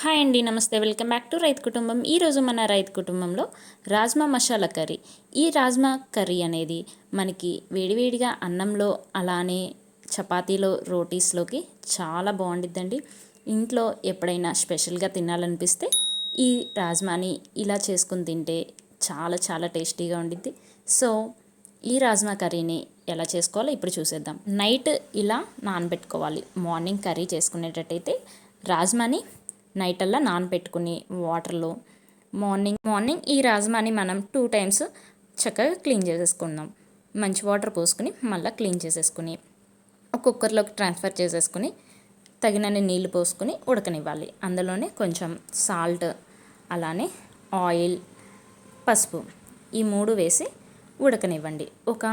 Hi అండి నమస్తే. Welcome back to రైతు కుటుంబం. ఈరోజు మన రైతు కుటుంబంలో రాజ్మా మసాలా కర్రీ. ఈ రాజ్మా కర్రీ అనేది మనకి వేడివేడిగా అన్నంలో అలానే చపాతీలో రోటీస్లోకి చాలా బాగుండిద్దండి. ఇంట్లో ఎప్పుడైనా స్పెషల్గా తినాలనిపిస్తే ఈ రాజ్మాని ఇలా చేసుకుని తింటే చాలా చాలా టేస్టీగా ఉండిద్ది. సో ఈ రాజ్మా కర్రీని ఎలా చేసుకోవాలో ఇప్పుడు చూసేద్దాం. నైట్ ఇలా నానబెట్టుకోవాలి. మార్నింగ్ కర్రీ చేసుకునేటట్టయితే రాజ్మాని నైట్ అల్లా నానబెట్టుకుని వాటర్లో. మార్నింగ్ మార్నింగ్ ఈ రాజ్మాని మనం టూ టైమ్స్ చక్కగా క్లీన్ చేసేసుకుందాం. మంచి వాటర్ పోసుకుని మళ్ళీ క్లీన్ చేసేసుకుని కుక్కర్లోకి ట్రాన్స్ఫర్ చేసేసుకుని తగినన్ని నీళ్ళు పోసుకుని ఉడకనివ్వాలి. అందులోనే కొంచెం సాల్ట్ అలానే ఆయిల్ పసుపు ఈ మూడు వేసి ఉడకనివ్వండి. ఒక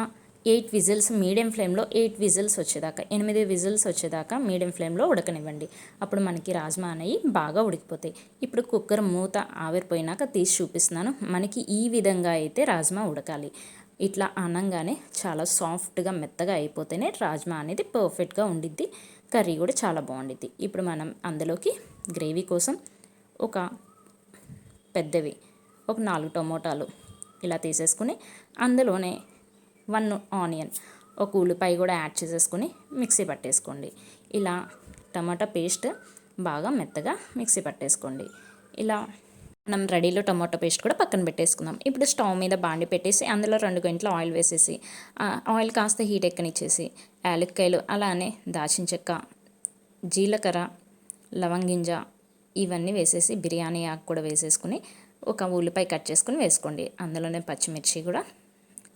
ఎయిట్ విజిల్స్ మీడియం ఫ్లేమ్లో ఎయిట్ విజిల్స్ వచ్చేదాకా ఎనిమిది విజిల్స్ వచ్చేదాకా మీడియం ఫ్లేమ్లో ఉడకనివ్వండి. అప్పుడు మనకి రాజ్మా అనేవి బాగా ఉడికిపోతాయి. ఇప్పుడు కుక్కర్ మూత ఆవిరిపోయినాక తీసి చూపిస్తున్నాను. మనకి ఈ విధంగా అయితే రాజ్మా ఉడకాలి. ఇట్లా అనంగానే చాలా సాఫ్ట్గా మెత్తగా అయిపోతేనే రాజ్మా అనేది పర్ఫెక్ట్గా ఉండిద్ది. కర్రీ కూడా చాలా బాగుండిద్ది. ఇప్పుడు మనం అందులోకి గ్రేవీ కోసం ఒక పెద్దవి ఒక నాలుగు టమోటాలు ఇలా తీసేసుకుని అందులోనే వన్ ఆనియన్ ఒక ఉల్లిపాయ కూడా యాడ్ చేసేసుకొని మిక్సీ పట్టేసుకోండి. ఇలా టమాటా పేస్ట్ బాగా మెత్తగా మిక్సీ పట్టేసుకోండి. ఇలా మనం రెడీలో టమాటో పేస్ట్ కూడా పక్కన పెట్టేసుకుందాం. ఇప్పుడు స్టవ్ మీద బాండి పెట్టేసి అందులో రెండు గంటల ఆయిల్ వేసేసి ఆయిల్ కాస్త హీట్ ఎక్కనిచ్చేసి యాలక్కాయలు అలానే దాచిన చెక్క జీలకర్ర లవంగింజ ఇవన్నీ వేసేసి బిర్యానీ ఆకు కూడా వేసేసుకుని ఒక ఉల్లిపాయ కట్ చేసుకుని వేసుకోండి. అందులోనే పచ్చిమిర్చి కూడా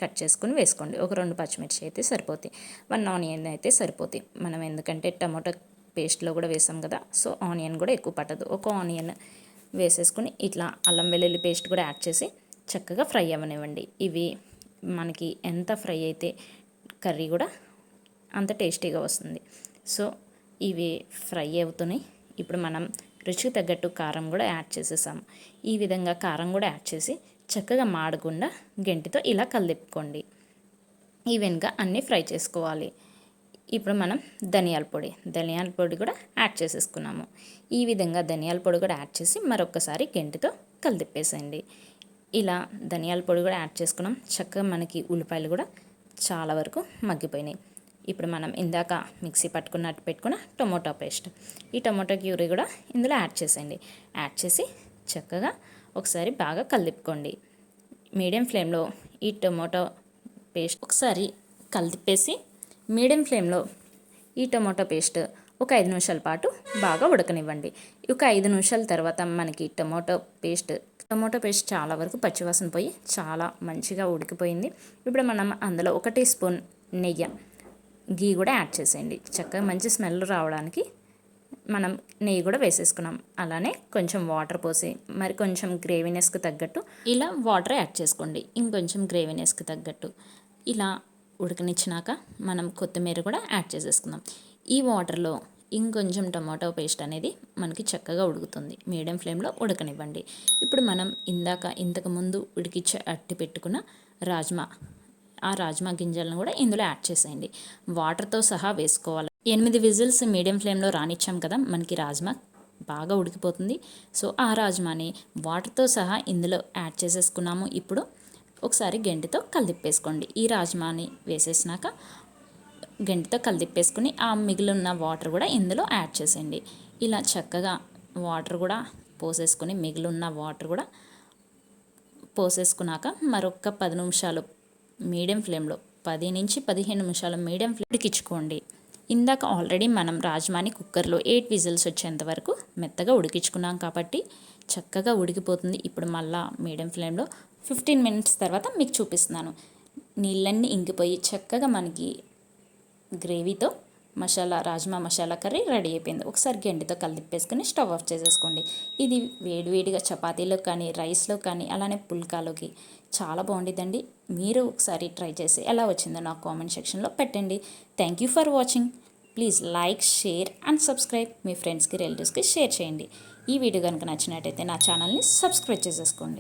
కట్ చేసుకుని వేసుకోండి. ఒక రెండు పచ్చిమిర్చి అయితే సరిపోతాయి. వన్ ఆనియన్ అయితే సరిపోతాయి. మనం ఎందుకంటే టమాటో పేస్ట్లో కూడా వేసాం కదా సో ఆనియన్ కూడా ఎక్కువ పట్టదు. ఒక ఆనియన్ వేసేసుకుని ఇట్లా అల్లం వెల్లుల్లి పేస్ట్ కూడా యాడ్ చేసి చక్కగా ఫ్రై అవ్వనివ్వండి. ఇవి మనకి ఎంత ఫ్రై అయితే కర్రీ కూడా అంత టేస్టీగా వస్తుంది. సో ఇవి ఫ్రై అవుతున్నాయి. ఇప్పుడు మనం రుచికి తగ్గట్టు కారం కూడా యాడ్ చేసేసాము ఈ విధంగా కారం కూడా యాడ్ చేసి చక్కగా మాడకుండా గెంటితో ఇలా కలిపుకోండి ఈవెన్గా అన్నీ ఫ్రై చేసుకోవాలి. ఇప్పుడు మనం ధనియాల పొడి ధనియాల పొడి కూడా యాడ్ చేసేసుకున్నాము. ఈ విధంగా ధనియాల పొడి కూడా యాడ్ చేసి మరొకసారి గెంటితో కలిదిప్పేసేయండి ఇలా ధనియాల పొడి కూడా యాడ్ చేసుకున్నాం. చక్కగా మనకి ఉల్లిపాయలు కూడా చాలా వరకు మగ్గిపోయినాయి. ఇప్పుడు మనం ఇందాక మిక్సీ పట్టుకున్నట్టు పెట్టుకున్న టొమాటో పేస్ట్. ఈ టొమాటో క్యూరీ కూడా ఇందులో యాడ్ చేసేయండి. యాడ్ చేసి చక్కగా ఒకసారి బాగా కలిపుకోండి. మీడియం ఫ్లేమ్లో ఈ టొమాటో పేస్ట్ ఒకసారి కలిపేసి మీడియం ఫ్లేమ్లో ఈ టొమాటో పేస్ట్ ఒక ఐదు నిమిషాల పాటు బాగా ఉడకనివ్వండి. ఒక ఐదు నిమిషాల తర్వాత మనకి టొమాటో పేస్ట్ టొమాటో పేస్ట్ చాలా వరకు పచ్చివాసన పోయి చాలా మంచిగా ఉడికిపోయింది. ఇప్పుడు మనం అందులో ఒక టీ స్పూన్ నెయ్యి గీ కూడా యాడ్ చేసేయండి. చక్కగా మంచి స్మెల్ రావడానికి మనం నెయ్యి కూడా వేసేసుకున్నాం. అలానే కొంచెం వాటర్ పోసి మరి కొంచెం గ్రేవీనెస్కి తగ్గట్టు ఇలా వాటర్ యాడ్ చేసుకోండి. ఇంకొంచెం గ్రేవీనెస్కి తగ్గట్టు ఇలా ఉడకనిచ్చినాక మనం కొత్తిమీర కూడా యాడ్ చేసేసుకుందాం. ఈ వాటర్లో ఇంకొంచెం టమాటో పేస్ట్ అనేది మనకి చక్కగా ఉడుకుతుంది. మీడియం ఫ్లేమ్లో ఉడకనివ్వండి. ఇప్పుడు మనం ఇందాక ఇంతకుముందు ఉడికిచ్చే అట్టి పెట్టుకున్న రాజ్మా ఆ రాజ్మా గింజలను కూడా ఇందులో యాడ్ చేసేయండి. వాటర్తో సహా వేసుకోవాలి. ఎనిమిది విజిల్స్ మీడియం ఫ్లేమ్లో రానిచ్చాం కదా మనకి రాజ్మా బాగా ఉడికిపోతుంది. సో ఆ రాజ్మాని వాటర్తో సహా ఇందులో యాడ్ చేసేసుకున్నాము. ఇప్పుడు ఒకసారి గంటితో కలిదిప్పేసుకోండి. ఈ రాజ్మాని వేసేసినాక గంటితో కలిదిప్పేసుకుని ఆ మిగిలిన వాటర్ కూడా ఇందులో యాడ్ చేసేయండి. ఇలా చక్కగా వాటర్ కూడా పోసేసుకుని మిగిలిన వాటర్ కూడా పోసేసుకున్నాక మరొక పది నిమిషాలు మీడియం ఫ్లేమ్లో పది నుంచి పదిహేను నిమిషాలు మీడియం ఫ్లేమ్ ఉడికించుకోండి. ఇందాక ఆల్రెడీ మనం రాజ్మాని కుక్కర్లో ఎయిట్ విజిల్స్ వచ్చేంత వరకు మెత్తగా ఉడికించుకున్నాం కాబట్టి చక్కగా ఉడికిపోతుంది. ఇప్పుడు మళ్ళా మీడియం ఫ్లేమ్లో ఫిఫ్టీన్ మినిట్స్ తర్వాత మీకు చూపిస్తున్నాను. నీళ్ళన్నీ ఇంకిపోయి చక్కగా మనకి గ్రేవీతో మసాలా రాజ్మా మసాలా కర్రీ రెడీ అయిపోయింది. ఒకసారి గెండితో కలిపేసుకుని స్టవ్ ఆఫ్ చేసేసుకోండి. ఇది వేడివేడిగా చపాతీలో కానీ రైస్లో కానీ అలానే పుల్కాలోకి చాలా బాగుండిద్దండి. మీరు ఒకసారి ట్రై చేసి ఎలా వచ్చిందో నాకు కామెంట్ సెక్షన్లో పెట్టండి. Thank you for watching. Please like share and subscribe. మీ ఫ్రెండ్స్కి రిలేటివ్స్కి షేర్ చేయండి. ఈ వీడియో కనుక నచ్చినట్టయితే నా ఛానల్ని సబ్స్క్రైబ్ చేసేసుకోండి.